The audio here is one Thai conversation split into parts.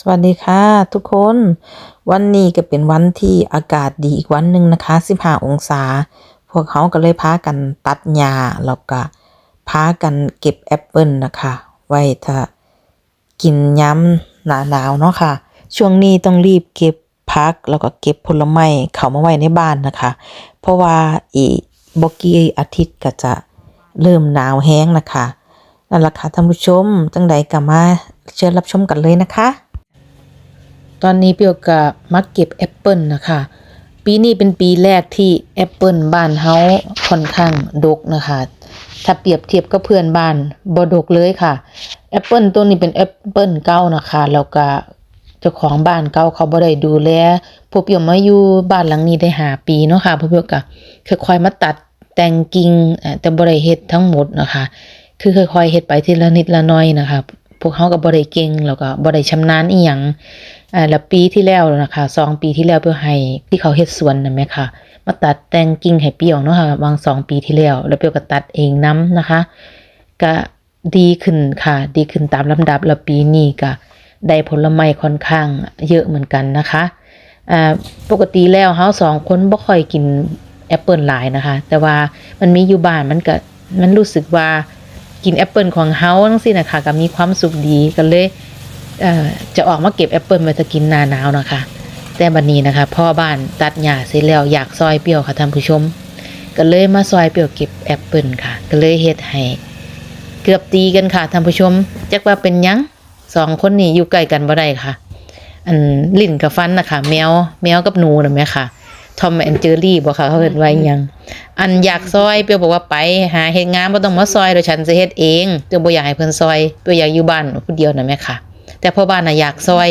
สวัสดีค่ะทุกคน วันนี้ก็เป็นวันที่อากาศดีอีกวันหนึ่งนะคะ 15 องศา พวกเขาก็เลยพากันตัดหญ้าแล้วก็พากันเก็บแอปเปิลนะคะ ไว้ถ้ากินย้ำหนาหนาวเนาะค่ะ ช่วงนี้ต้องรีบเก็บพักแล้วก็เก็บผลไม้เขามาไว้ในบ้านนะคะ เพราะว่าอีบกี้อาทิตย์ก็จะเริ่มหนาวแห้งนะคะนั่นแหละค่ะท่านผู้ชมจังใดก็มาเชิญรับชมกันเลยนะคะ ตอนนี้เปียวกับมาเก็บแอปเปิลนะคะ ปีนี้เป็นปีแรกที่แอปเปิลบ้านเฮาค่อนข้างดกนะคะ ถ้าเปรียบเทียบกับเพื่อนบ้านบ่ดกเลยค่ะแอปเปิลตัวนี้เป็นแอปเปิลเก่านะคะแล้วก็เจ้าของบ้านเก่าเขาบ่ได้ดูแลพวกเปียวมาอยู่บ้านหลังนี้ได้หาปีเนาะค่ะพวกเปียวก็ค่อยๆมาตัดแต่งกิ่งเอ่อแต่บ่ได้เฮ็ดทั้งหมดนะคะ คือค่อยๆเฮ็ดไปทีละนิดละหน้อยนะคะ พวกเขาก็บ่ได้เก่งแล้วก็บ่ได้ชำนาญอีหยังอ่าแล้วปีที่แล้วนะคะสองปีที่แล้วเพื่อให้ที่เขาเฮ็ดสวนนั่นแหมค่ะมาตัดแต่งกิ่งให้เปรี้ยวเนาะค่ะวางสองปีที่แล้ว แล้วเปรี้ยวก็ตัดเองน้ำนะคะก็ดีขึ้นค่ะ ดีขึ้นตามลำดับแล้วปีนี้ก็ได้ผลไม้ค่อนข้างเยอะเหมือนกันนะคะอ่าปกติแล้วเฮาสองคนบ่ค่อยกินแอปเปิลหลายนะคะ แต่ว่ามันมีอยู่บ้านมันก็มันรู้สึกว่า กินแอปเปิลของเฮาทั้งสิ้นนะคะก็มีความสุขดีก็เลยเจะออกมาเก็บแอปเปิลมาจะกินหน้าหนาวนะคะ แต่บัดนนี้นะคะ พ่อบ้านตัดหญ้าเสร็จแล้วอยากซอยเปรี้ยวค่ะท่านผู้ชม ก็เลยมาซอยเปรี้ยวเก็บแอปเปิลค่ะ ก็เลยเฮ็ดให้เกือบตีกันค่ะท่านผู้ชมจักว่าเป็นยังสองคนนี้อยู่ใกล้กันบ่ได้ค่ะ อันลิ้นกับฟันนะคะแมวแมวกับหนูน่ะแม่ค่ะ ทอมแอนเจอรี่บ่ค่ะเขาเอิ้นว่าอิหยัง อันอยากซอยเปียวบอกว่าไปหาเฮ็ดงานบ่ต้องมาซอยเดี๋ยวฉันจะเฮ็ดเองเปียวบ่อยากให้เพิ่นซอยเปียวอยากอยู่บ้านผู้เดียวน่ะแม่ค่ะ แต่พ่อบ้านน่ะอยากซอย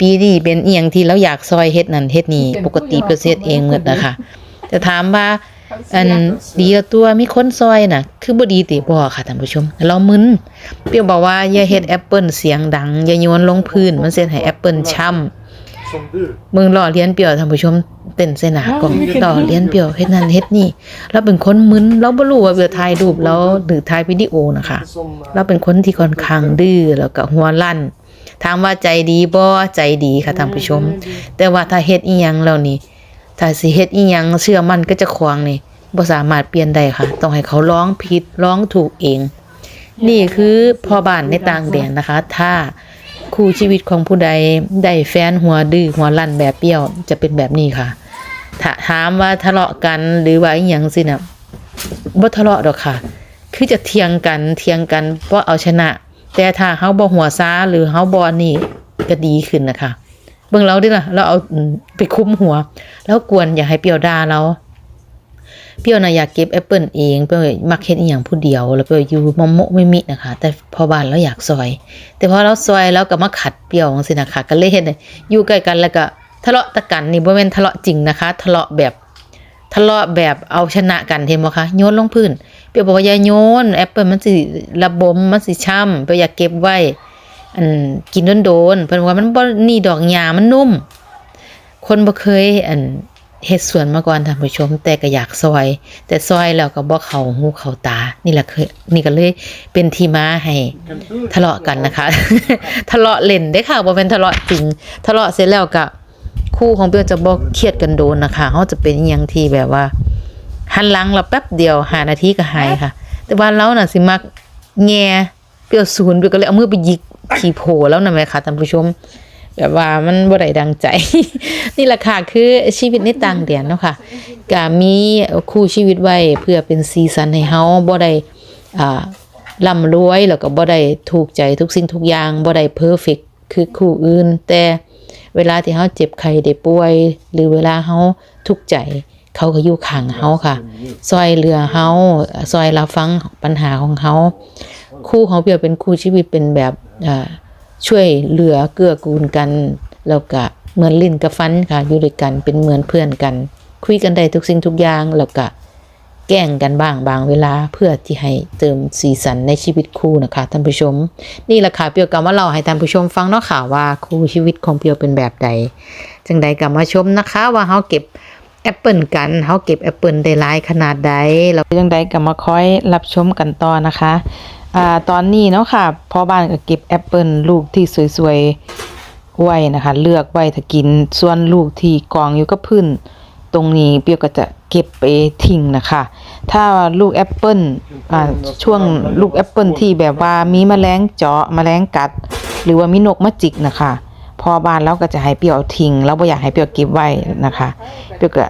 ปีนี้เป็นอีหยังที่เราอยากซอยเฮ็ดนั่นเฮ็ดนี่ปกติเปียวสิเฮ็ดเองหมดนะคะแต่ถามว่าอันดีกับตัวมีคนซอยน่ะ คือบ่ดีติบ่ค่ะท่านผู้ชม เรามึนเปียวบอกว่าอย่าเฮ็ดแอปเปิลเสียงดังอย่าโยนลงพื้นมันสิเฮ็ดให้แอปเปิลช้ำ som du. มึงหล่อเลียนเปรียวท่านผู้ชมเต้นเสนากล่องหล่อเลียนเปรียวเฮ็ดนั่นเฮ็ดนี่เราเป็นคนมึนเราบ่รู้ว่าเบียวถ่ายรูปแล้วหรือถ่ายวิดีโอนะคะ Som, เราเป็นคนที่ค่อนข้างดื้อแล้วก็หัวลั่นถามว่าใจดีบ่ใจดีค่ะท่านผู้ชม แต่ว่าถ้าเฮ็ดอีหยังแล้วนี่ถ้าสิเฮ็ดอีหยังเชื่อมั่นก็จะควางนี่บ่สามารถเปลี่ยนได้ค่ะ ต้องให้เขาร้องผิดร้องถูกเอง นี่คือพ่อบ้านในต่างแดนนะคะ ถ้า คู่ชีวิตของผู้ใดได้แฟนหัวดื้อหัวลั่นแบบเปรี้ยวจะเป็นแบบนี้ค่ะถาถามว่าทะเลาะกันหรือว่าอหยังสิน่ะบ่ทะเลาะดอกค่ะ คือจะเถียงกันเถียงกันเพราะเอาชนะ แต่ถ้าเฮาบ่หัวซ้าหรือเฮาบ่อันนี่ก็ดีขึ้นนะคะเบิ่งเราดิล่ะเราเอาไปคุ้มหัว แล้วกวนอย่าให้เปรี้ยวด่าเรา เปรี้ยวน่ะอยากเก็บแอปเปิลเองเปรี้ยวมักเฮ็ดอีหยังผู้เดียว แล้วเปรี้ยวอยู่มอมโมไม่มินะคะ แต่พอบ้านเราอยากซอย แต่พอเราซอยแล้วก็มาขัดเปรี้ยวจังซี่นะคะก็เลยเฮ็ดให้อยู่ใกล้กันแล้วก็ทะเลาะตะกันนี่บ่แม่นทะเลาะจริงนะคะ ทะเลาะแบบทะเลาะแบบเอาชนะกันเห็นบ่คะโยนลงพื้นเปรี้ยวบอกว่าอย่าโยนแอปเปิลมันสิระบมมันสิช้ำเปรี้ยวอยากเก็บไว้อันกินโดนๆเพิ่นว่ามันบ่นี่ดอกหญ้ามันนุ่ม คนบ่เคยอัน เฮ็ดสวนมาก่อนท่านผู้ชม แต่ก็อยากซอย แต่ซอยแล้วก็บ่เข้าหูเข้าตา นี่แหละคือนี่ก็เลยเป็นที่มาให้ทะเลาะกันนะคะ ทะเลาะเล่นได้ค่ะบ่เป็นทะเลาะจริง ทะเลาะเสร็จแล้วก็คู่ของเปียวจะบ่เครียดกันโดนนะคะเขาจะเป็นอหยังที่แบบว่าหันหลังเราแป๊บเดียวหานาทีก็หายค่ะ แต่ว่าเราน่ะสิมักแง่เปียวศูนย์เปียวก็เลยเอามือไปยิกขี่โผแล้วนะแม่ค่ะท่านผู้ชม แบบว่ามันบ่ได้ดังใจ นี่แหละค่ะคือชีวิตในต่างแดนเนาะค่ะก็มีคู่ชีวิตไว้เพื่อเป็นซีซันให้เฮาบ่ได้อ่าร่ำรวยแล้วก็บ่ได้ถูกใจทุกสิ่งทุกอย่างบ่ได้เพอร์เฟกคือคู่อื่น แต่เวลาที่เฮาเจ็บไข้ได้ป่วย หรือเวลาเฮาทุกข์ใจ เขาก็อยู่ข้างเฮาค่ะซอยเหลือเฮาซอยรับฟังปัญหาของเฮาคู่ของเปียวเป็นคู่ชีวิตเป็นแบบอ่า ช่วยเหลือเกื้อกูลกันแล้วก็เหมือนลิ้นกับฟันค่ะอยู่ด้วยกันเป็นเหมือนเพื่อนกัน คุยกันได้ทุกสิ่งทุกอย่างแล้วก็แกล้งกันบ้างบางเวลาเพื่อที่ให้เติมสีสันในชีวิตคู่นะคะท่านผู้ชม นี่แหละค่ะเปียวกำว่าเราให้ท่านผู้ชมฟังเนาะค่ะว่าคู่ชีวิตของเปียวเป็นแบบใดจังใดกำมาชมนะคะ ว่าเฮาเก็บแอปเปิลกันเฮาเก็บแอปเปิลได้หลายขนาดใดแล้วจังใดกำมาคอยรับชมกันต่อนะคะ อ่าตอนนี้เนาะค่ะพ่อบ้านก็เก็บแอปเปิลลูกที่สวยๆไว้นะคะ เลือกไว้ถ้ากินส่วนลูกที่กองอยู่กับพื้น ตรงนี้เปียวก็จะเก็บไปทิ้งนะคะ ถ้าลูกแอปเปิลอ่าช่วงลูกแอปเปิลที่แบบว่ามีแมลงเจาะแมลงกัด หรือว่ามีนกมาจิกนะคะพอบ้านเราก็จะให้เปียวทิ้งแล้วบ่อยากให้เปียวเก็บไว้นะคะ เปียวก็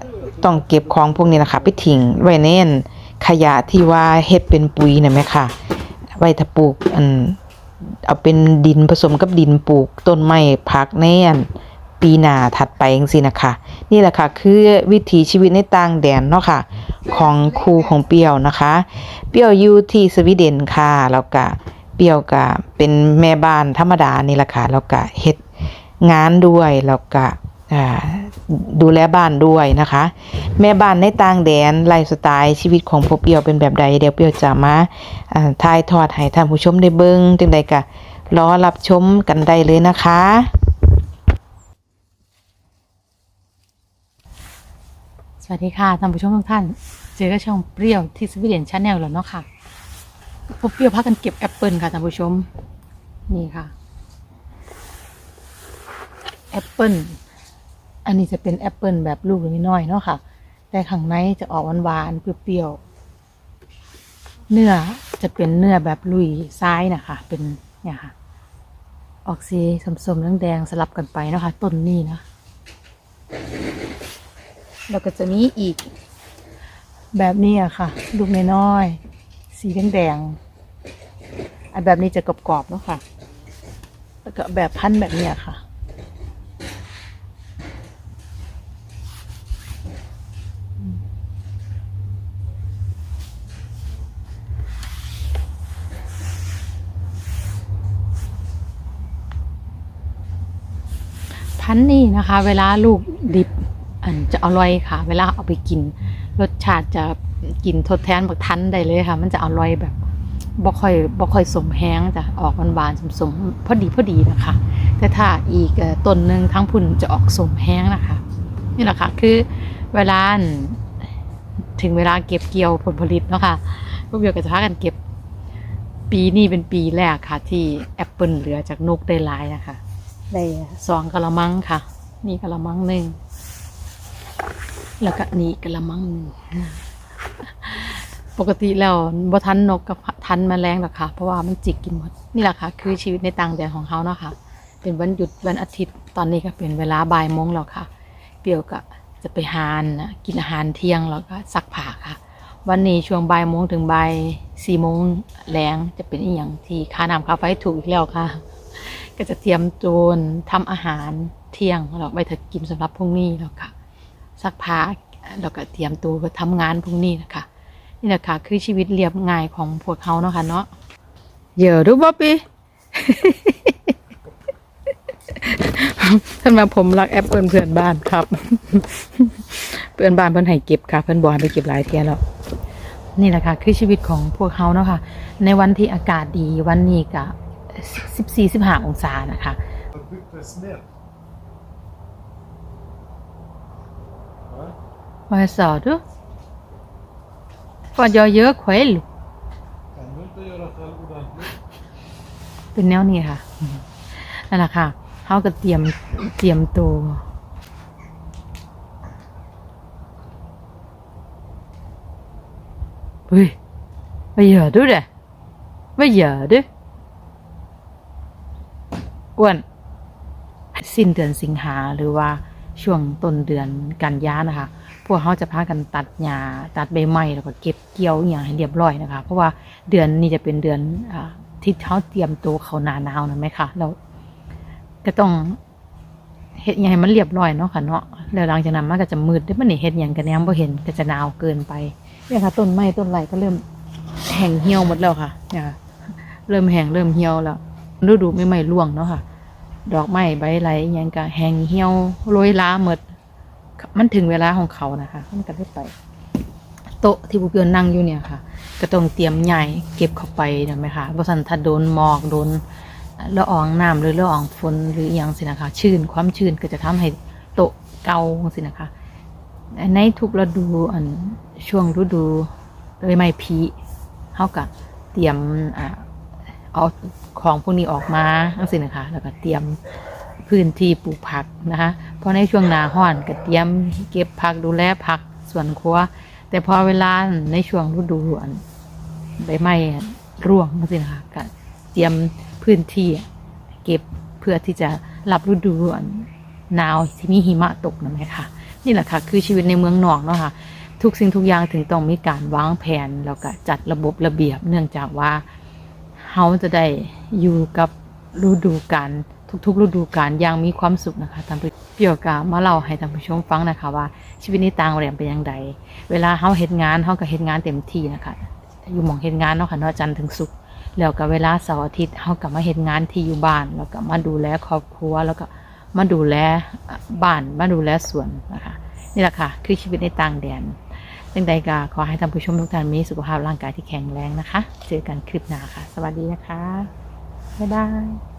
ต้องเก็บของพวกนี้นะคะ ไปทิ้งไว้ในอันขยะที่ว่าเฮ็ดเป็นปุ๋ยนะแม่ค่ะ ไว้ถ้าปลูกอันเอาเป็นดินผสมกับดินปลูกต้นไม้พักในอันปีหน้าถัดไปจังซี่นะคะ นี่แหละค่ะ คือวิถีชีวิตในต่างแดนเนาะค่ะ ของครูของเปียวนะคะ เปียวอยู่ที่สวีเดนค่ะแล้วก็เปียวก็เป็นแม่บ้านธรรมดานี่แหละค่ะแล้วก็เฮ็ดงานด้วยแล้วก็อ่า ดูแลบ้านด้วยนะคะ แม่บ้านในต่างแดนไลฟ์สไตล์ชีวิตของพวกเปียวเป็นแบบใดเดี๋ยวเปียวจะมาอ่าถ่ายทอดให้ท่านผู้ชมได้เบิ่งจังใดก็รอรับชมกันได้เลยนะคะ สวัสดีค่ะท่านผู้ชมทุกท่าน เจอกับช่องเปรี้ยวที่สวีเดนชาแนลแล้วเนาะค่ะพวกเปรี้ยวพากันเก็บแอปเปิลค่ะท่านผู้ชมนี่ค่ะแอปเปิล อันนี้จะเป็นแอปเปิลแบบลูกน้อยๆเนาะค่ะ แต่ข้างในจะออกหวานๆเปรี้ยวๆเนื้อจะเป็นเนื้อแบบลุยซ้ายนะคะ เป็นเนี่ยค่ะ ออกสีสมๆแดงๆสลับกันไปนะคะต้นนี้นะแล้วก็จะมีอีก แบบนี้อะค่ะ ลูกน้อยๆสีแดงๆอันแบบนี้จะกรอบๆเนาะค่ะ แล้วก็แบบพันธุ์แบบนี้ค่ะ พันธุ์นี่นะคะ เวลาลูกดิบอันจะอร่อยค่ะ เวลาเอาไปกิน รสชาติจะกินทดแทนบักทันได้เลยค่ะ มันจะอร่อยแบบบ่ค่อยบ่ค่อยสมแห้งจะออกหวานๆสมๆพอดีพอดีนะคะ แต่ถ้าอีกต้นหนึ่งทั้งพุ่นจะออกสมแห้งนะคะ นี่แหละค่ะคือเวลาถึงเวลาเก็บเกี่ยวผลผลิตเนาะค่ะพวกเดียวก็จะพากันเก็บ ปีนี้เป็นปีแรกค่ะ ที่แอปเปิลเหลือจากนกได้หลายนะคะ ได้สองกะละมังค่ะ นี่กะละมังหนึ่งแล้วก็นี่กะละมังหนึ่งปกติแล้วบ่ทันนกกับทันแมลงหรอกค่ะ เพราะว่ามันจิกกินหมดนี่แหละค่ะ คือชีวิตในต่างแดนของเขาเนาะค่ะ เป็นวันหยุดวันอาทิตย์ตอนนี้ก็เป็นเวลาบ่ายโมงแล้วค่ะ เปียวก็จะไปหานนะกินอาหารเที่ยงแล้วก็ซักผ้าค่ะ วันนี้ช่วงบ่ายโมงถึงบ่ายสี่โมงแรงจะเป็นอีกอย่างที่ค่าน้ำค่าไฟถูกอีกแล้วค่ะ ก็จะเตรียมโจนทำอาหารเที่ยงเราไปถัดกินสำหรับพรุ่งนี้แล้วค่ะสักพักเราก็เตรียมตัวไปทำงานพรุ่งนี้นะคะนี่แหละค่ะคือชีวิตเรียบง่ายของพวกเขาเนาะค่ะเนาะเยอะรู้บ่ปีท่านมาผมรักแอปเพื่อนเพื่อนบ้านครับ เพื่อนบ้านเพื่อนให้เก็บค่ะ เพื่อนบอยไปเก็บหลายเทียแล้วนี่แหละค่ะ คือชีวิตของพวกเขาเนาะค่ะ ในวันที่อากาศดีวันนี้กะ 14 15 องศานะคะ Vad sa ดู Vad jag ยอะ själv? กเป็นแนวนี้ค่ะ นั่นแหละค่ะเขาก็เตรียม เตรียมตัว เฮ้ยไม่เหยอด้วยเลยไม่เหยอด้วย อ้วนสิ้นเดือนสิงหาหรือว่าช่วงต้นเดือนกันยานะคะ พวกเขาจะพากันตัดหญ้าตัดใบไม้แล้วก็เก็บเกี่ยวอย่างให้เรียบร้อยนะคะ เพราะว่าเดือนนี้จะเป็นเดือนอที่เขาเตรียมตัวเขาหนาหนาวนะไหมคะแล้วก็ต้องเฮ็ดอหยังให้มันเรียบร้อยเนาะค่ะเนาะแล้วหลังจากนั้นมันก็จะมืดได้มันนี่เฮ็ดอหยังกันแนมบ่เห็นก็จะหนาวเกินไปเนี่ยค่ะต้นไม้ต้นไรก็เริ่มแห้งเหี่ยวหมดแล้วค่ะเนี่ยค่ะเริ่มแห้งเริ่มเหี่ยวแล้ว ฤดูไม่ไม่ร่วงเนาะค่ะ ดอกไม้ใบไหลยังก็แห้งเหี่ยวโรยล้าหมด มันถึงเวลาของเขานะคะ มันก็ได้ไป โต๊ะที่ผู้เพื่อนนั่งอยู่เนี่ยค่ะ ก็ต้องเตรียมใหญ่เก็บเข้าไปนะไหมคะบสันถ้าโดนหมอกโดนละอองน้ำหรือละอองฝนหรืออย่างสินะคะ ชื้นความชื้นก็จะทำให้โต๊ะเก่าสินะคะ ในทุกฤดูอันช่วงฤดูเลยไม่พีเขาก็เตรียมอ่า เอาของพวกนี้ออกมาสินะคะ แล้วก็เตรียมพื้นที่ปลูกผักนะคะเพราะในช่วงหนาห้อนก็เตรียมเก็บผักดูแลผักส่วนครัว แต่พอเวลาในช่วงฤดูอันใบไม้ร่วงนั่นสินะคะก็เตรียมพื้นที่เก็บเพื่อที่จะรับฤดูอันหนาวที่มีหิมะตกนั่นไหมคะนี่แหละค่ะคือชีวิตในเมืองนอกเนาะค่ะทุกสิ่งทุกอย่างถึงต้องมีการวางแผนแล้วก็จัดระบบระเบียบ เนื่องจากว่า เฮาจะได้อยู่กับฤดูกาลทุกๆฤดูกาลอย่างมีความสุขนะคะท่านผู้เปียวกามาเล่าให้ท่านผู้ชมฟังนะคะว่า ชีวิตในต่างแดนเป็นอย่างไรเวลาเฮาเฮ็ดงานเฮาก็เฮ็ดงานเต็มที่นะคะอยู่หมองเฮ็ดงานเนาะค่ะเนาะจันทร์ถึงศุกร์แล้วก็เวลาเสาร์อาทิตย์เฮาก็มาเฮ็ดงานที่อยู่บ้าน แล้วก็มาดูแลครอบครัวแล้วก็มาดูแลบ้านมาดูแลสวนนะคะนี่แหละค่ะ คือชีวิตในต่างแดน ดังใดก็ขอให้ท่านผู้ชมทุกท่านมีสุขภาพร่างกายที่แข็งแรงนะคะ เจอกันคลิปหน้าค่ะ สวัสดีนะคะ บ๊ายบาย